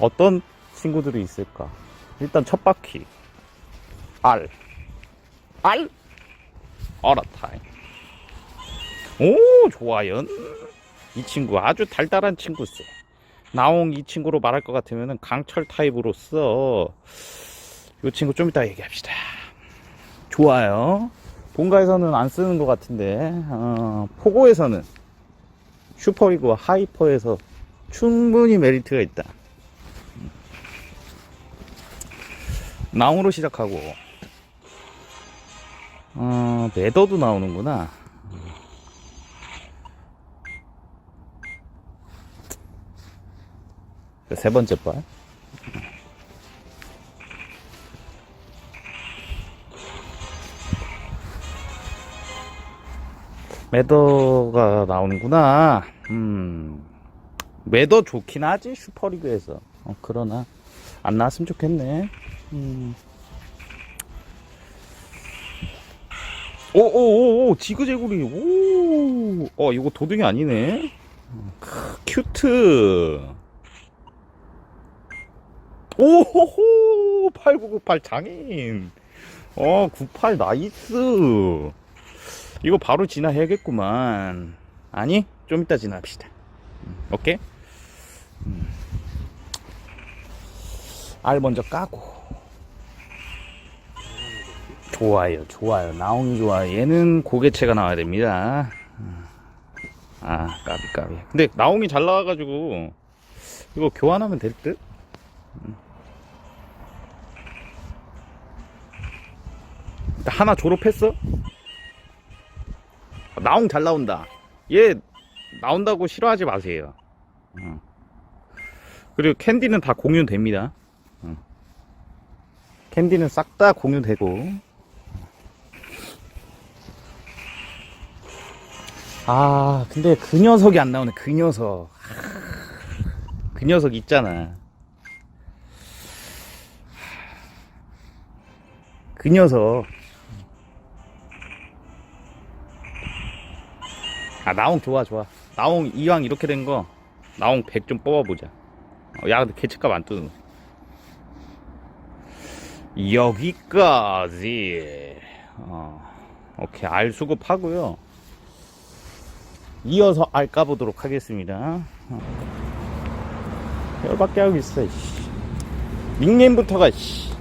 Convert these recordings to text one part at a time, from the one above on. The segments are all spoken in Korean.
어떤 친구들이 있을까? 일단 첫 바퀴. 알. 알? 어라타임. 오, 좋아요. 이 친구 아주 달달한 친구세. 나옹 이 친구로 말할 것 같으면 강철 타입으로서 이 친구 좀 이따 얘기합시다. 좋아요. 본가에서는 안 쓰는 것 같은데 어, 포고에서는 슈퍼리그와 하이퍼에서 충분히 메리트가 있다. 나옹으로 시작하고 어, 매더도 나오는구나. 세 번째 발. 매더가 나오는구나. 음. 매더 좋긴 하지, 슈퍼리그에서. 어, 그러나, 안 나왔으면 좋겠네. 음. 오오오오 지그재구리. 오. 어 이거 도둑이 아니네. 크, 큐트. 오호호. 8998 장인. 어98 나이스. 이거 바로 진화해야겠구만. 아니 좀 이따 진화합시다. 음, 오케이? 음. 알 먼저 까고 좋아요, 좋아요. 나옹이 좋아요. 얘는 고개체가 나와야 됩니다. 아, 까비, 까비. 근데 나옹이 잘 나와가지고, 이거 교환하면 될 듯? 음. 하나 졸업했어? 나옹 잘 나온다. 얘, 나온다고 싫어하지 마세요. 어. 그리고 캔디는 다 공유됩니다. 어. 캔디는 싹 다 공유되고, 아, 근데 그 녀석이 안 나오네, 그 녀석. 그 녀석 있잖아. 그 녀석. 아, 나옹 좋아, 좋아. 나옹 이왕 이렇게 된 거, 나옹 100 좀 뽑아보자. 어, 야, 근데 개체값 안 뜨는 거. 여기까지. 어, 오케이, 알 수급하고요. 이어서 알 까보도록 하겠습니다. 어. 열받게 하고 있어, 씨. 닉네임부터가, 씨.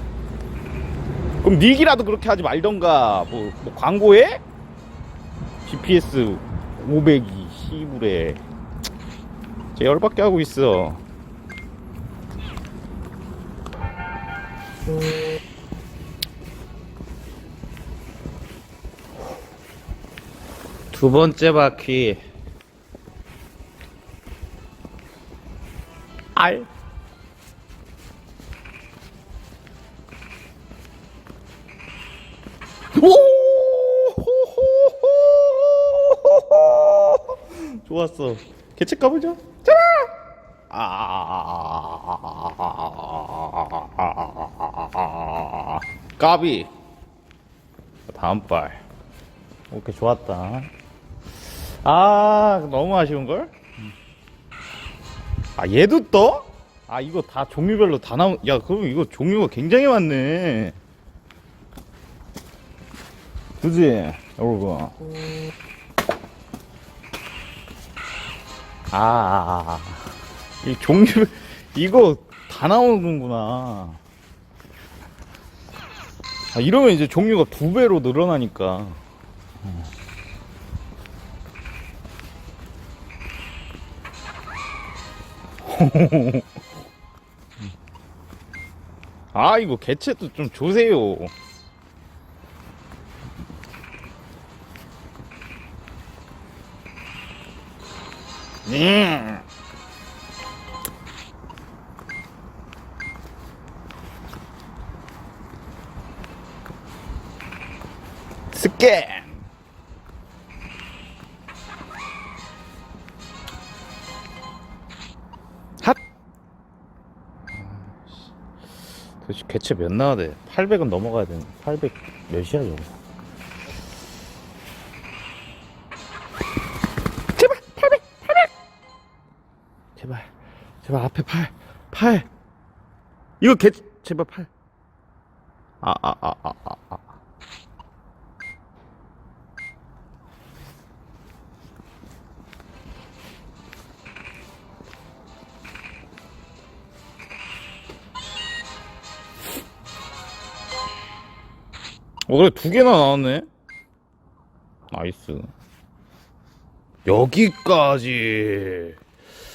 그럼 닉이라도 그렇게 하지 말던가. 뭐, 뭐 광고해? GPS 500이, 시부래. 쟤 열받게 하고 있어. 두 번째 바퀴. 알. 오! 좋았어. 개체 까보자. 짜라! 아, 까비. 다음 발. 오케이, 좋았다. 아, 너무 아쉬운걸? 아, 얘도 떠? 아, 이거 다 종류별로 다 나온, 야, 그럼 이거 종류가 굉장히 많네. 그지? 여러분. 아, 아, 아. 이 종류, 이거 다 나오는구나. 아, 이러면 이제 종류가 두 배로 늘어나니까. 아 이거 개체도 좀 주세요 음. 스캔 도대체 개체 몇 나와야 돼? 800은 넘어가야 되는데 800 몇이야 저거 제발 800 800 제발 제발 앞에 8 8 이거 개 제발 팔. 아아 아 아아 아. 어 그래 두 개나 나왔네. 나이스. 여기까지.